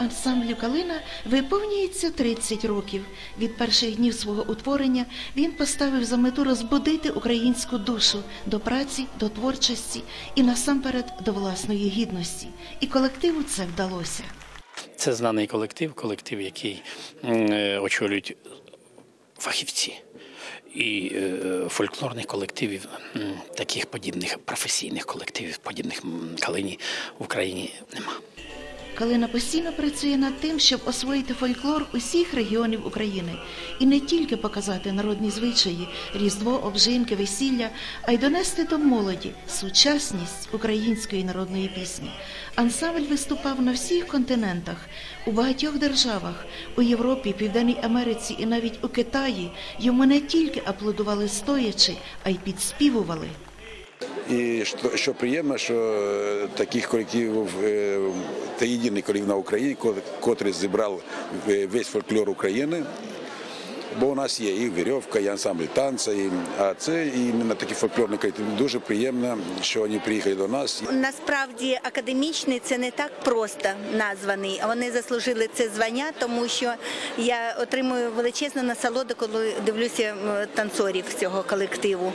ансамблю Калина виповнюється 30 років. Від перших днів свого утворення він поставив за мету розбудити українську душу до праці, до творчості і насамперед до власної гідності. І колективу це вдалося. Це знаний колектив, колектив, який е, очолюють фахівці. І е, фольклорних колективів, таких подібних професійних колективів, подібних калині в Україні нема. Калина постійно працює над тим, щоб освоїти фольклор усіх регіонів України і не тільки показати народні звичаї, різдво, обжинки, весілля, а й донести до молоді сучасність української народної пісні. Ансамбль виступав на всіх континентах, у багатьох державах, у Європі, Південній Америці і навіть у Китаї. Йому не тільки аплодували стоячи, а й підспівували. І що, що приємно, що е, таких колективів е, це єдиний колектив на Україні, котрий зібрав е, весь фольклор України. Бо у нас є і вірьовка, і ансамбль танця, і, а це іменно такі фольклорні колективи. Дуже приємно, що вони приїхали до нас. Насправді академічний це не так просто названий. Вони заслужили це звання, тому що я отримую величезну насолоду, коли дивлюся танцорів цього колективу.